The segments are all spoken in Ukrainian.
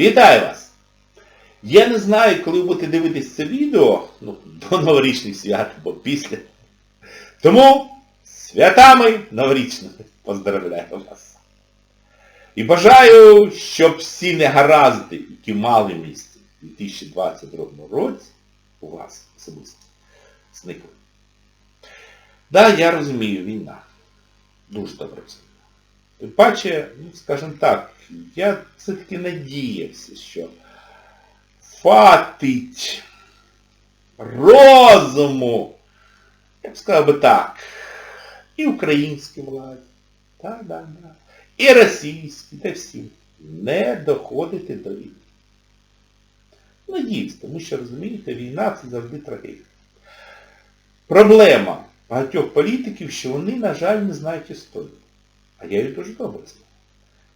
Вітаю вас! Я не знаю, коли ви будете дивитись це відео, ну, до новорічних свят або після. Тому святами новорічними поздравляю вас. І бажаю, щоб всі негаразди, які мали місце у 2022 році, у вас особисто зникли. Так, да, я розумію, війна. Дуже добре розумію. Тим паче, ну, скажімо так, я все-таки надіявся, що фатить розуму, я б сказав би так, і українській владі, та, да, да, і російській, та всім, не доходити до війни. Надіюсь, тому що, розумієте, війна це завжди трагедія. Проблема багатьох політиків, що вони, на жаль, не знають історію. А я її дуже добре знаю.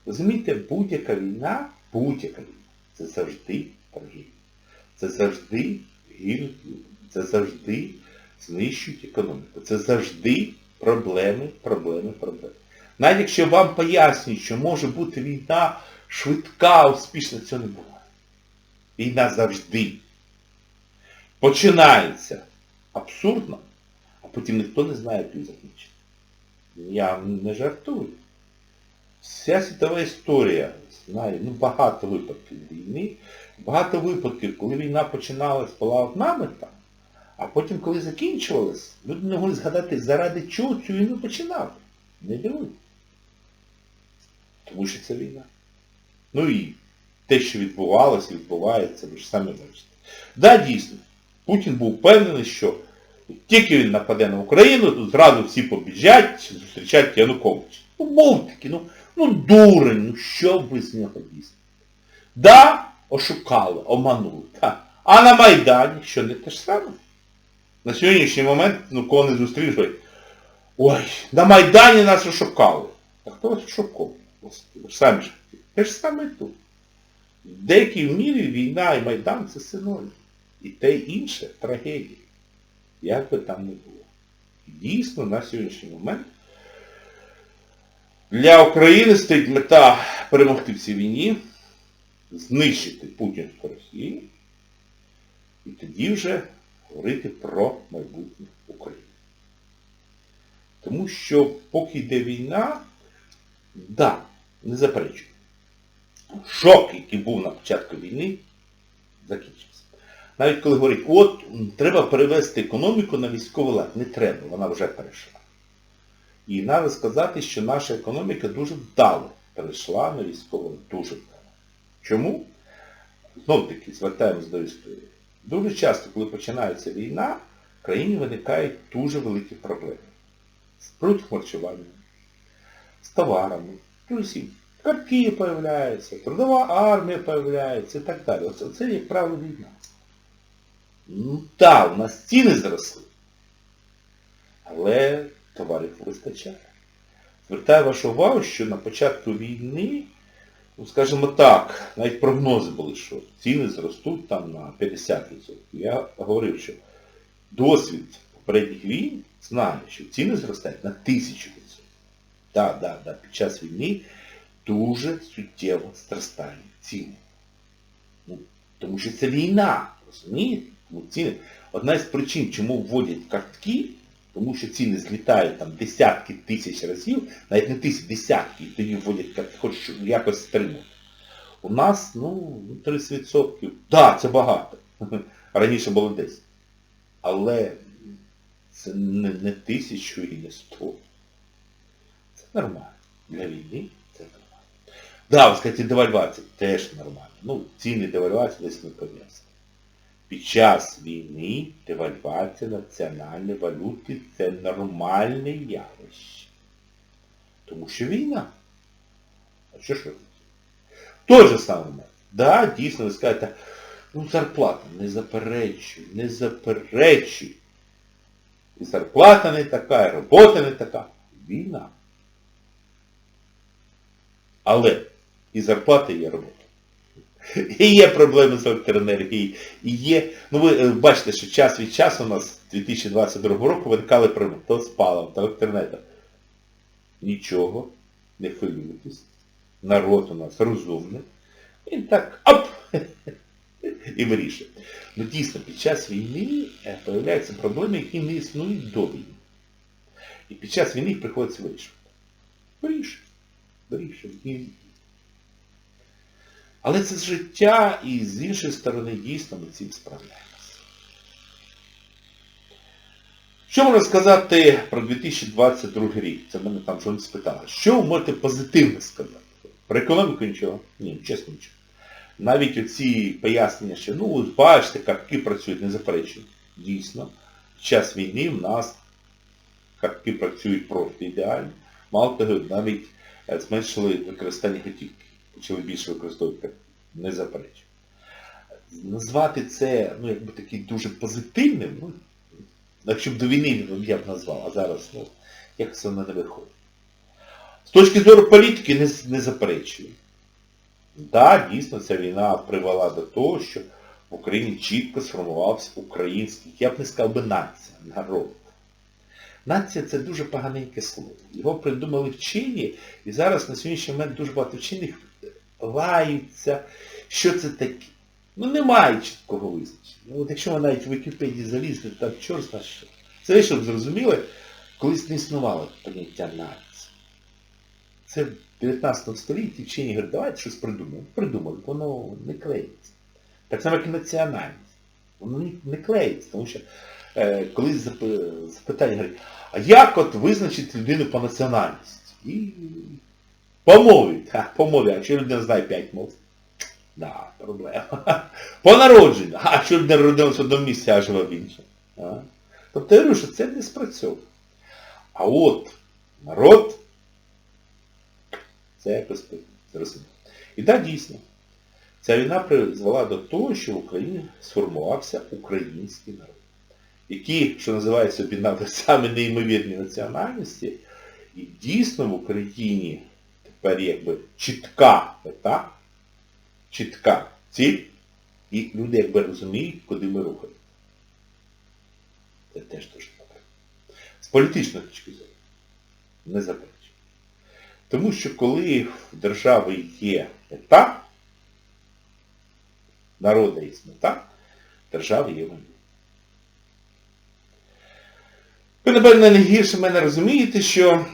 Розумієте, будь-яка війна, будь-яка війна, це завжди трагедія. Це завжди гинуть люди. Це завжди знищують економіку. Це завжди проблеми, проблеми, проблеми. Навіть якщо вам пояснюють, що може бути війна швидка, успішна, цього не буває. Війна завжди починається абсурдно, а потім ніхто не знає, як її закінчити. Я не жартую. Вся світова історія знає, ну багато випадків війни, багато випадків, коли війна починалась, була нами там, а потім, коли закінчувалась, люди не могли згадати, заради чого цю війну починали. Не дивують. Тому що це війна. Ну і те, що відбувалося, відбувається, ви ж самі бачите. Да, дійсно, Путін був впевнений, що тільки він нападе на Україну, то зразу всі побіжать, зустрічати Януковича. Ну, був такий, ну, ну дурень, ну що ви з нього дійсно. Да, ошукали, оманули. Так. А на Майдані, що не те ж саме? На сьогоднішній момент, ну кого не зустріли, ой, на Майдані нас ошукали. А хто вас ошукав? Самі ж. Те ж саме тут. В деякій мірі війна і Майдан це синонім. І те інше трагедія. Як би там не було. Дійсно, на сьогоднішній момент для України стоїть мета перемогти в цій війні, знищити Путінську Росію і тоді вже говорити про майбутнє України. Тому що поки йде війна, да, не заперечую. Шок, який був на початку війни, закінчився. Навіть коли говорять, от, треба перевести економіку на військовий лад. Не треба, вона вже перейшла. І треба сказати, що наша економіка дуже вдало перейшла на військовий лад. Дуже вдало. Чому? Знов таки, звертаємось до історії. Дуже часто, коли починається війна, в країні виникають дуже великі проблеми. З продхарчуванням, з товарами, з усім. Картки появляються, трудова армія появляється і так далі. Оце, це, як правило, війна. Ну так, у нас ціни зросли. Але товарів вистачає. Звертаю вашу увагу, що на початку війни, ну скажімо так, навіть прогнози були, що ціни зростуть там на 50%. Я говорив, що досвід попередніх війн знає, що ціни зростають на 1000%. Так, так, так, під час війни дуже суттєво зростають ціни. Ну, тому що це війна, розумієте? Ну, ціни. Одна із причин, чому вводять картки, тому що ціни злітають там десятки тисяч разів, навіть не тисяч, десятки, і тоді вводять картки, хоч якось стримати. У нас, ну, 30%. Так, да, це багато. Раніше було 10. Але це не, не тисячу і не сто. Це нормально. Для війни це нормально. Да, ви скажете, девальвація теж нормально. Ну, ціни девальвації десь не пов'язані. Під час війни девальвація національної валюти це нормальне явище. Тому що війна. А що ж робити? Той же самий момент. Да, дійсно, ви скажете, ну зарплата, не заперечуй, не заперечуй. І зарплата не така, і робота не така. Війна. Але і зарплата, і робота. І є проблеми з електроенергією, і є... Ну ви е, бачите, що час від часу у нас 2022 року виникали проблеми то з паливом, то електроенергією. Нічого, не хвилюйтесь. Народ у нас розумний. Він так оп! І вирішує. Ну дійсно, під час війни е, появляються проблеми, які не існують до війни. І під час війни їх приходиться вирішувати. Вирішує. Вирішує. Але це життя, і з іншої сторони, дійсно ми цим справляємося. Що можна сказати про 2022 рік? Це мене там щось спитали. Що ви можете позитивно сказати? Про економіку нічого? Ні, чесно нічого. Навіть оці пояснення, що ну бачите, картки працюють, не заперечую. Дійсно, в час війни в нас картки працюють просто ідеально. Мало того, навіть е, зменшили використання готівки. Почали більше використовувати. Не заперечую. Назвати це, ну, якби такий дуже позитивним, ну, якщо б до війни я б назвав, а зараз, ну, якось воно не виходить. З точки зору політики не, не заперечую. Так, да, дійсно, ця війна привела до того, що в Україні чітко сформувався український, я б не сказав би нація, народ. Нація це дуже поганеньке слово. Його придумали вчені, і зараз на сьогоднішній момент дуже багато вчених лаються, що це таке. Ну немає чіткого визначення. Ну, от якщо ви навіть в Вікіпедії залізли, там чорт знає що. Це, ви щоб зрозуміли, колись не існувало поняття нації. Це в 19 столітті вчені говорять, давайте щось придумаємо. Придумали, воно не клеїться. Так само, як і національність. Воно не клеїться, тому що е, колись запитання говорять, а як от визначити людину по національності? І по мові. Ха, по мові, а якщо людина знає 5 мов? Да, проблема. По народженню. А якщо людина родилася в одному місці, а живе в іншому? Тобто я говорю, що це не спрацьовує. А от народ це якось зрозуміло. І так дійсно, ця війна призвела до того, що в Україні сформувався український народ, який, що називає собі саме неймовірні національності, і дійсно в Україні тепер якби чітка мета, чітка ціль, і люди якби розуміють, куди ми рухаємо. Це теж дуже добре. З політичної точки зору. Не заперечую. Тому що коли в держави є мета, народа є мета, держави є вона. Ви, напевно, найгірше мене розумієте, що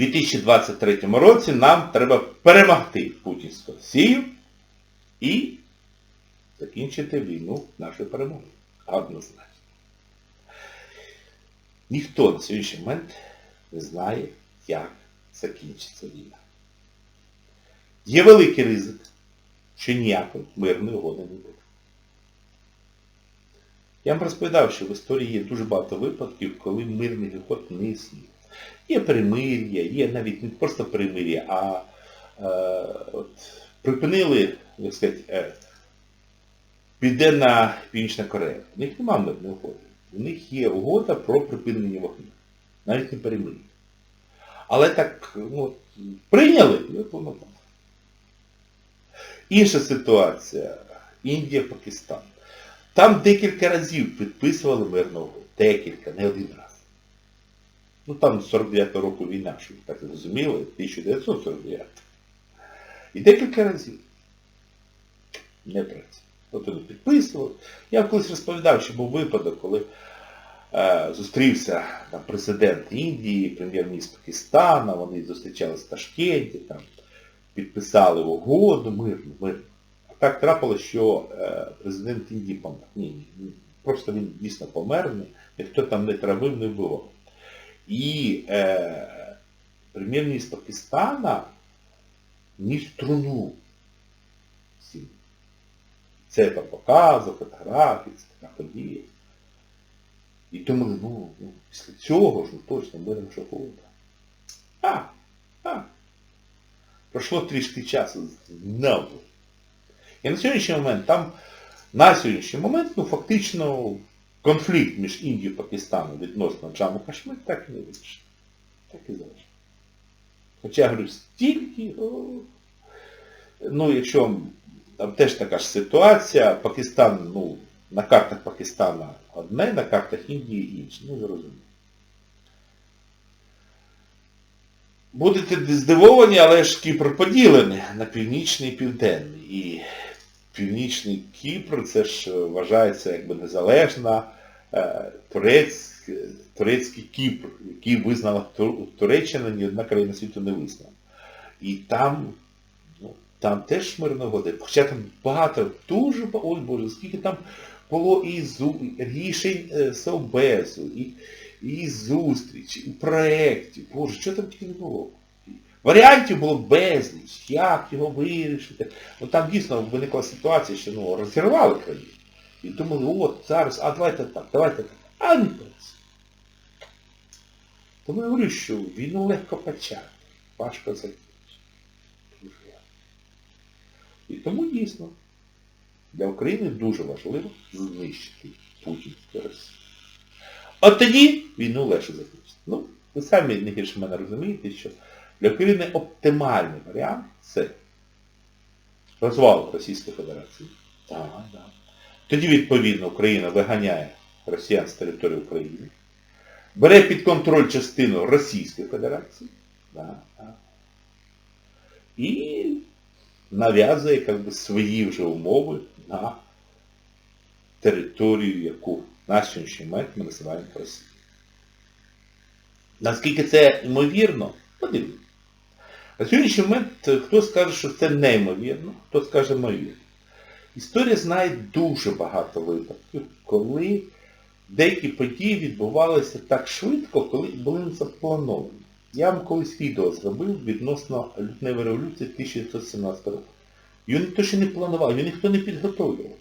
2023 році нам треба перемогти Путінську Росію і закінчити війну нашої перемоги. Однозначно. Ніхто на сьогоднішній момент не знає, як закінчиться війна. Є великий ризик, що ніякої мирної угоди не буде. Я вам розповідав, що в історії є дуже багато випадків, коли мирний угод не існує. Є перемир'я, є навіть не просто перемир'я, а е, от, припинили, як сказати, е, Південна Північна Корея. У них немає мирної угоди. У них є угода про припинення вогню. Навіть не перемир'я. Але так ну, прийняли, і от воно там. Інша ситуація. Індія, Пакистан. Там декілька разів підписували мирну угоду. Декілька, не один раз. Ну там 49-го року війна, щоб так зрозуміли, 1949. І декілька разів. Не працює. От вони підписували. Я колись розповідав, що був випадок, коли е, зустрівся там, президент Індії, прем'єр-міністр Пакистана, вони зустрічалися в Ташкенті, там, підписали угоду, мирно, мирно. А так трапилося, що е, президент Індії помер. Ні, ні, просто він дійсно помер, ніхто там не травив, не було. І е, прем'єр-міністр Пакистана ніс труну всім. Це там показував, фотографії, це така подія. І думали, ну, ну після цього ж ну, точно мирна шоколада. А, а. Пройшло трішки часу знову. І на сьогоднішній момент там, на сьогоднішній момент, ну фактично конфлікт між Індією і Пакистаном відносно Джаму Кашмир так і не вирішив. Так і залишив. Хоча, говорю, стільки, о, ну якщо там теж така ж ситуація, Пакистан, ну, на картах Пакистана одне, на картах Індії інше. Ну, зрозуміло. Будете здивовані, але ж Кіпр поділений на північний і південний. І північний Кіпр це ж вважається якби незалежна е, турецьк, турецький Кіпр, який визнала Туреччина, ні одна країна світу не визнала. І там, ну, там теж мирно угоди. Хоча там багато, дуже ой Боже, скільки там було і зу, рішень е, Совбезу, і, і зустрічі, і проєктів. Боже, що там тільки не було? Варіантів було безліч, як його вирішити. Ну там дійсно виникла ситуація, що ну, розірвали країну. І думали, от зараз, а давайте так, давайте так. А не так. Тому я говорю, що війну легко почати, важко закінчити. І тому дійсно для України дуже важливо знищити Путінську Росію. От тоді війну легше закінчити. Ну, ви самі не гірше мене розумієте, що для України оптимальний варіант це розвал Російської Федерації. Так, так. Тоді, відповідно, Україна виганяє росіян з території України, бере під контроль частину Російської Федерації. Так, так. І нав'язує як би, свої вже умови на територію, яку на сьогоднішній момент ми називаємо Росією. Наскільки це ймовірно, подивіться. На сьогоднішній момент е, хто скаже, що це неймовірно, хто скаже ймовірно. Історія знає дуже багато випадків, коли деякі події відбувалися так швидко, коли були не заплановані. Я вам колись відео зробив відносно лютневої революції 1917 року. Його ніхто ще не планував, його ніхто не підготовлював.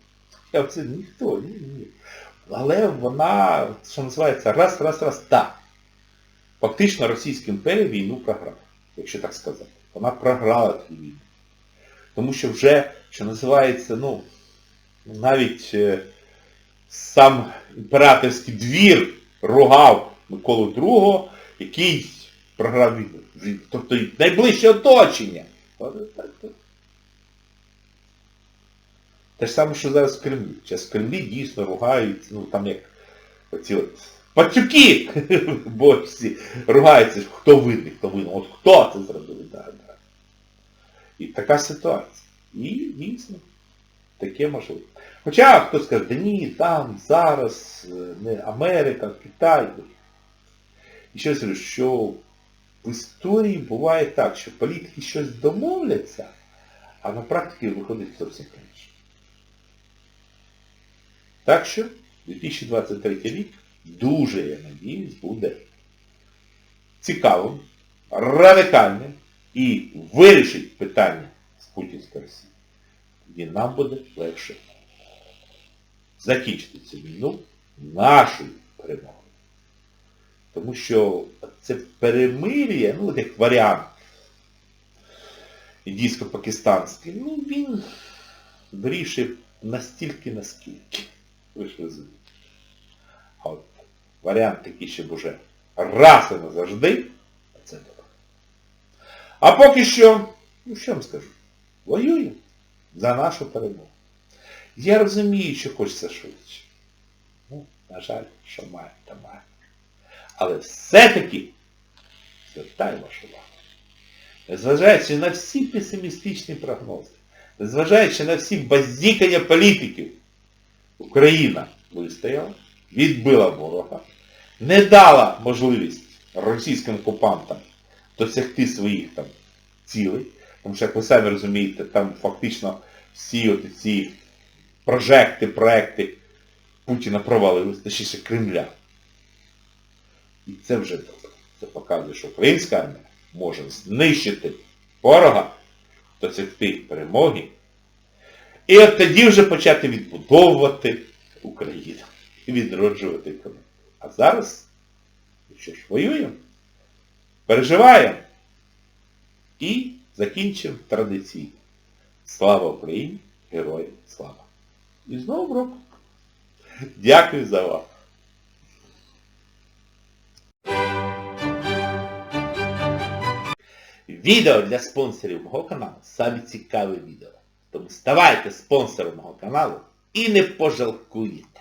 Я це ніхто, ні, ні. Але вона, що називається, раз, раз, раз, так. Фактично Російська імперія війну програла, якщо так сказати. Вона програла цю війну. Тому що вже, що називається, ну, навіть е, сам імператорський двір ругав Миколу II, який програв війну. Тобто найближче оточення. Те ж саме, що зараз в Кремлі. Зараз в Кремлі дійсно ругають, ну там як оці от пацюки, бо всі ругаються, хто винний, хто винен. От хто це зробив? Да, да. І така ситуація. І дійсно, таке можливо. Хоча хтось скаже, да ні, там, зараз, е, не Америка, Китай. І ще раз що в історії буває так, що політики щось домовляться, а на практиці виходить зовсім інше. Так що 2023 рік дуже, я надіюсь, буде цікавим, радикальним і вирішить питання з Путінською Росією. Тоді нам буде легше закінчити цю війну нашою перемогою. Тому що це перемир'я, ну, як варіант індійсько-пакистанський, ну він вирішив настільки, наскільки. Ви ж розумієте. Варіант такий, щоб уже раз і назавжди, А це добре. А поки що, ну що вам скажу, воюємо за нашу перемогу. Я розумію, що хочеться швидше. Ну, на жаль, що має, то має. Але все-таки звертаю вашу увагу. Незважаючи на всі песимістичні прогнози, незважаючи на всі базікання політиків, Україна вистояла, відбила ворога, не дала можливість російським окупантам досягти своїх там цілей, тому що, як ви самі розумієте, там фактично всі ці прожекти, проекти Путіна провалились, точніше Кремля. І це вже добре. Це показує, що українська армія може знищити ворога, досягти перемоги. І от тоді вже почати відбудовувати Україну і відроджувати економіку. А зараз, ну що ж, воюємо, переживаємо і закінчимо традиційно. Слава Україні! Героям слава! І знову року. Дякую за увагу. Відео для спонсорів мого каналу саме цікаве відео. Тому ставайте спонсором мого каналу і не пожалкуєте.